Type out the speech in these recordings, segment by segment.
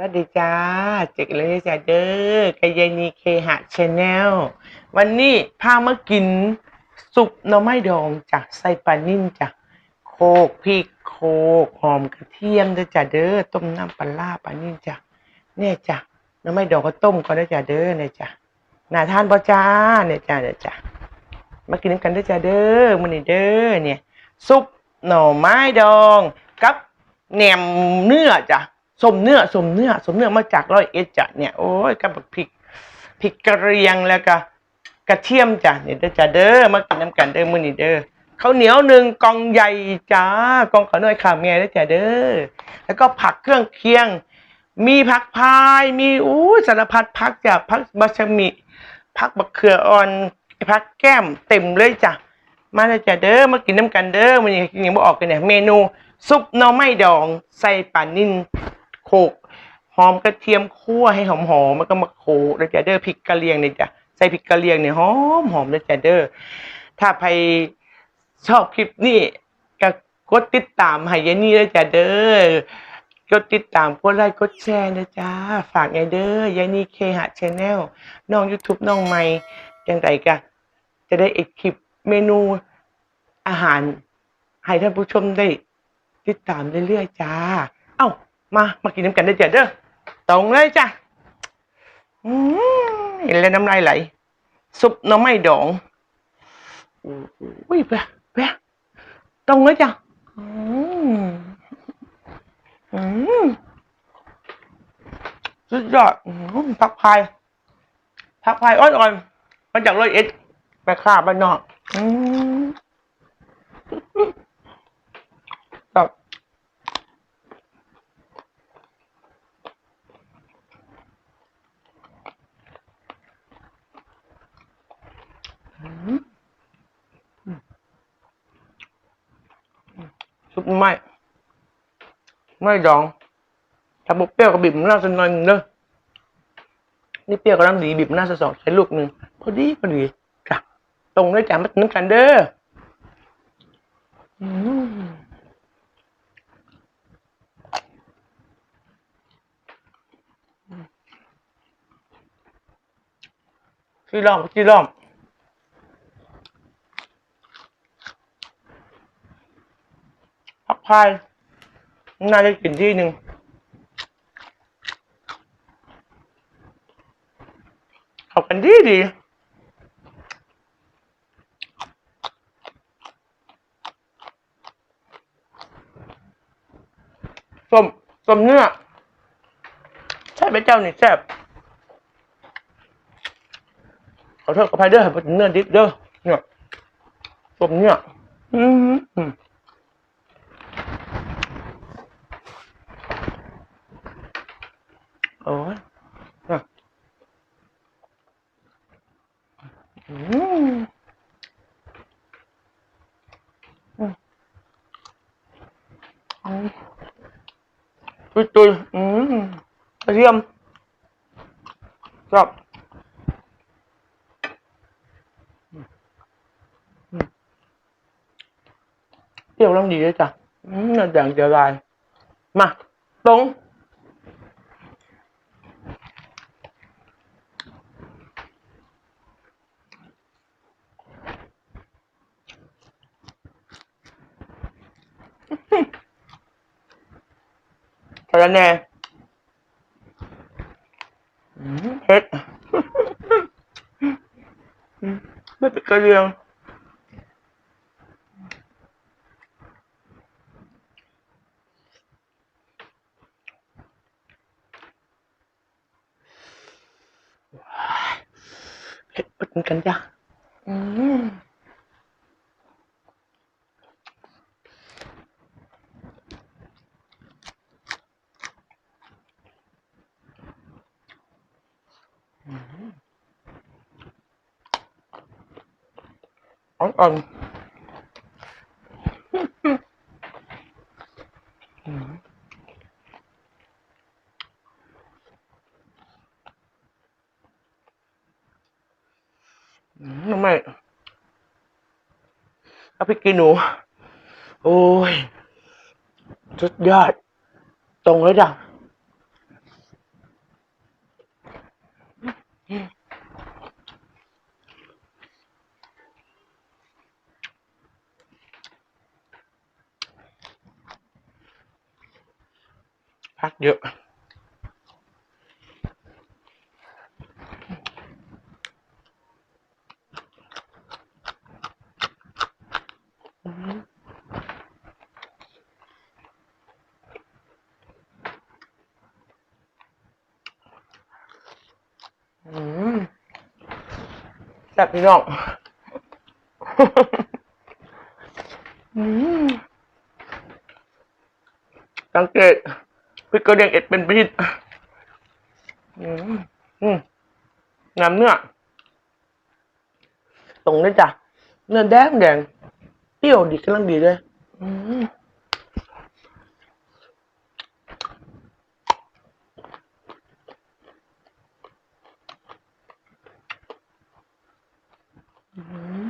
สวัสดีจ้าเจอกันเลยจ้าเด้อกายานีเคหะชาแนลวันนี้พามากินซุปหน่อไม้ดองจ้ะใส่ปลานิ่มจ้ะโคกพริกโคกหอมกระเทียมด้อจ้ะเด้อต้มน้ำปลาร้าปลานิ่มจ้ะเนี่ยจ้ะหน่อไม้ดองก็ต้มก่อนเด้จ้ะเด้อเนี่ยจ้ะน่าทานบ่จ้าเนี่ยจ้ะเนี่ยจ้ะมากินกันด้จ้ะเด้อมื้อนี้เด้อเนี่ยซุปหน่อไม้ดองกับแหนมเนื้อจ้ะ สมเนื้อสมเนื้อสมเนื้อมาจากร้อยเอ็ดจ้ะเนี่ยโอ้ยกับพริกพริกกระเรียงแล้วก็กระเทียมจ้ะเนี่ยเด้อจ้ะเด้อมากินน้ำกันเด้อมื้อนี้เด้อข้าวเหนียวหนึ่งกองใหญ่จ้ากองขาวน้อยขาแม่เด้อจ้ะเด้อแล้วก็ผักเครื่องเคียง มีผักพายมีอู้สารพัดผักจ้ะผักบาชมิผักบักเขืออ่อนผักแก้มเต็มเลยจ้ะมาเลยจ้ะเด้อมากินน้ำกันเด้อมื้อนี้กินยังบ่ออกกันเนี่ยเมนูซุปหน่อไม้ดองใส่ปลานิ่น โขกหอมกระเทียมคั่วให้หอมหอมแล้วก็มาโขลกแล้วจะเด้อพริกกะเหรียงเนี่ยจ้ะใส่พริกกะเหรียงเนี่ยหอมหอมแล้วจะเด้อถ้าใครชอบคลิปนี้ก็กดติดตามให้ยายนี่แล้วจะเด้อกดติดตามกดไลค์กดแชร์นะจ้าฝากไงเด้อยายนี่เคหะชาแนลน้อง YouTube น้องใหม่จังไดกะจะได้อีกคลิปเมนูอาหารให้ท่านผู้ชมได้ติดตามเรื่อยๆจ้า เอ้า มามากินน้ำกันได้เจ้ะเด้อตรงเลยจ้ะอืมเห็นแล้วน้ำลายไหล ซุปหน้ำไม้ดองอุ้ยเปะเปะตรงเลยจ้ะอืมอืมสุดยอดอืมผักพายผักพายอ่อนๆมาจากร้อยเอ็ดไปข้าบ้านนอกอืมแบบ ซุปไม่ ไม่ดองถ้าบุกเปรี้ยวกับบีบมะนาสักหน่อยหนึงเด้อนี่เปรี้ยวกำลังดีบีบมะนาสักสองใช้ลูกหนึ่งพอดีพอดีจ้ะตรงด้วยจ้ะมาถึงกันเด้ออืมที่ล้อมที่ล้อมผักพาย น่าจะกินที่หนึ่งเข้ากันดีดีส้มส้มเนื้อใช่ไหมเจ้านี่แซ่บขอโทษกับพายเดอให้เป็นเนื้อดิบเด้อเนี่ยส้มเนื้ออืม อืมโอ้ยอะอืมอืมอืมตุยตุยอืมกระเทียมชอบอืมอืมเปรี้ยวแล้วดีเลยจ้ะอืมน่าจะจะลาย มา ตรง สารแหน่อืมเผ็ดอืมไม่เป็นกระเรียงเผ็ดปนกันจ้ะอืม อ่อนๆอืมอืมทำไมเอาไปกินหนู โอ้ยสุดยอด ตรงเลยจ้ะ พักเยอะอืมแซ่บ พี่กริกกระเดียงเอ็ดเป็นพิษอืมอืมน้ำเนื้อตรงนี้จ้ะเนื้อแดงแดงเปรี้ยวดีกำลังดีเลย อืมอืม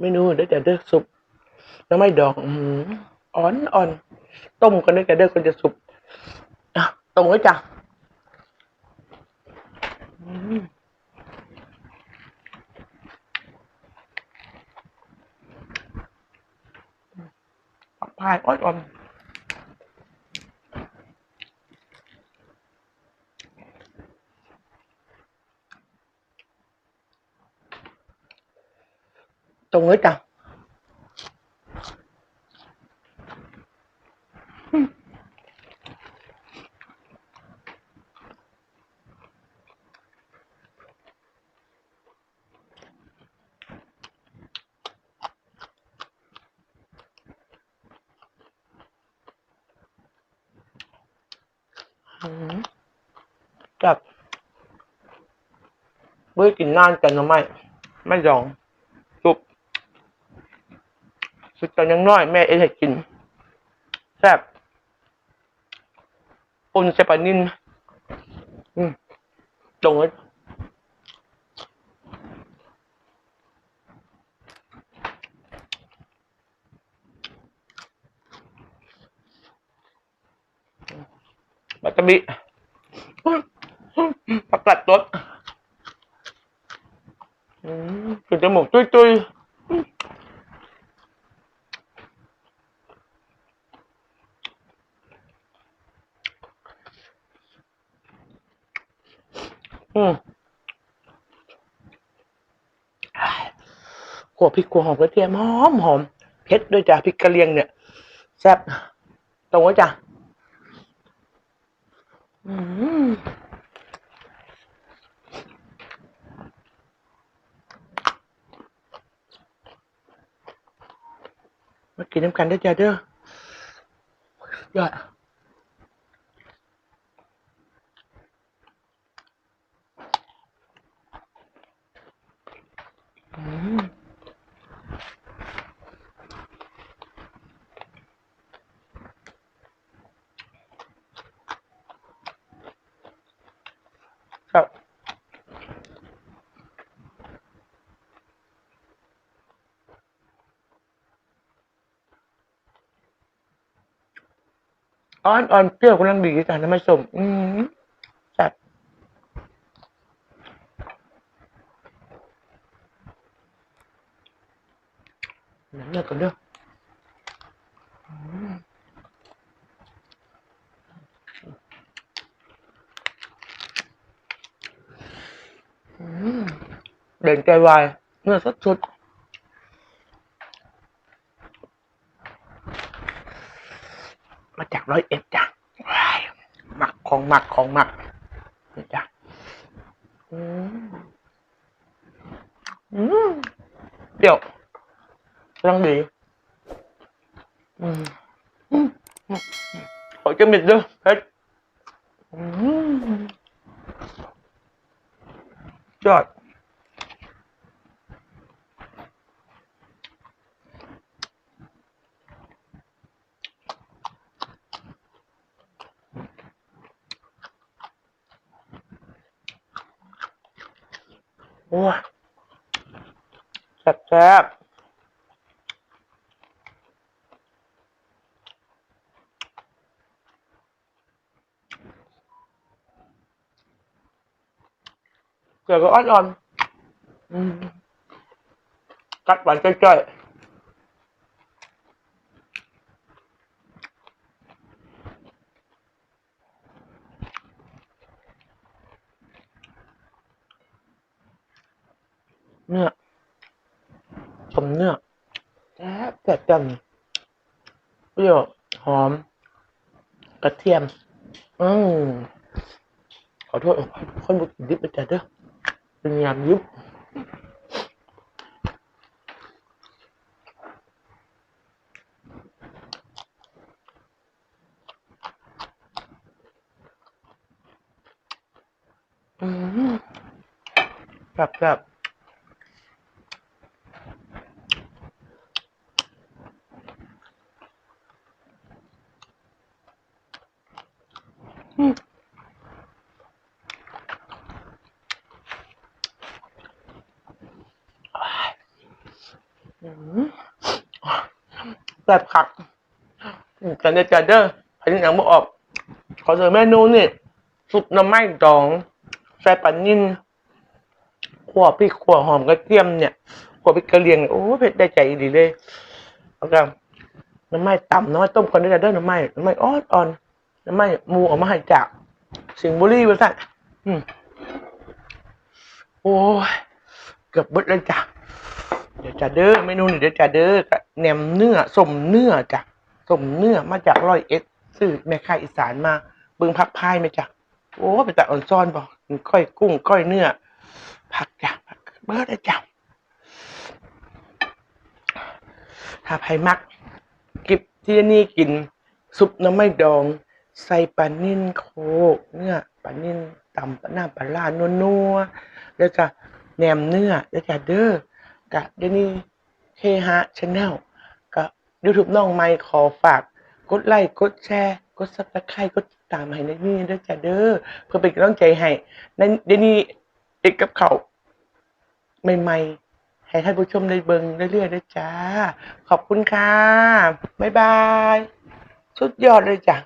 เมนูได้แต่เด้อซุปน้ำไม่ดองอ่อนอ่อนต้มกันได้แต่เด้อก็จะสุปต้มไว้จ้ะผักพายอ่อนอ่อน ตรงไว้จ้ะอืมแบบเบื่อกินนานกันนะไม่ ไม่ยองจุบ สุดตอนยังน้อยแม่เอ็ดให้กินแซ่บอุ่นเซปานินอืมตรงเลยบัตตบิผักกัดตดอืมถึงจมูกจุยๆ อืมขัวพริกขัวหอมกระเทียมหอมหอมเผ็ดด้วยจ้ะพริกกะเหรียงเนี่ยแซ่บตรงไว้จ้ะอืมมากินน้ำกันได้จ้ะเด้อยอด อ่อนอ่อนเปรี้ยวกำลังดีจ้ะน้ำมันส้มอืมแซ่บน้ำเลือดกันเด้ออืมอืมเด่นใจวายเนื้อสดสุด มาจากร้อยเอ็ดจ้ะว้ายหมักของหมักของหมักนี่จ้ะอืมอืมเปรี้ยวกำลังดีอืมอืมอืมขอจะมิดด้วยเผ็ด โอ้ยแซ่บแซ่บเกลือก็อ่อนๆอืมกัดหวานจ้อยๆ เนื้อสมเนื้อแซ่บแซ่บจังเปรี้ยวหอม กระเทียม อืมขอโทษคนบุกดิบไปจัดเด้อเป็นยามยุบอืมแบบแบบอืมอืม แบบผักอืมกันเด้อจัดเด้อพันยังบ่ออก ขอเสนอเมนูนี่ซุปน้ำไม้ดองใส่ปลานิ่นขั่วพริกขั่วหอมกระเทียมเนี่ยขั่วพริกกระเหรียงโอ้เผ็ดได้ใจดีเลยแล้วก็น้ำไม้ต่ำน้ำไม้ต้มคนได้เด้อน้ำไม้น้ำไม้อ่อนอ่อน น้ำไม้หมูออกมาให้จากสิงบุรีว่าสั่นอืมโอ้ยเกือบเบิดเลยจ้ะเดี๋ยวจะเด้อเมนูนี่เดี๋ยวจะเด้อแหนมเนื้อสมเนื้อจ้ะสมเนื้อมาจากร้อยเอ็ดซื้อแม่ค้าอีสานมาเบิ่งพักพายไหมจ้ะโอ้ไปตัดอ่อนซ้อนบอกก้อยกุ้งก้อยเนื้อผักจ้ะผักเบิร์ดเลยจ้ะถ้าใครมักกิบที่นี่กินซุปน้ำไม่ดอง ใส่ปลานิ่นโคกเนื้อปลานิ่นตำปลาหน้าปลาล่านัวๆแล้วก็แหนมเนื้อแล้วก็เด้อกะเดี๋ยวนี้เฮฮะชาแนลก็ยูทูบน้องไมค์ขอฝาก กดไลค์กดแชร์ กดซับสไครต์กดติดตามให้ในนี่ด้วยจ้ะเด้อเพื่อเป็นกำลังใจให้ในเดี๋ยวนี้เอกกับเขาใหม่ๆ ให้ท่านผู้ชมได้เบิ่งเรื่อยๆด้วยจ้า ขอบคุณค่ะ บ๊ายบาย สุดยอดเลยจ้ะ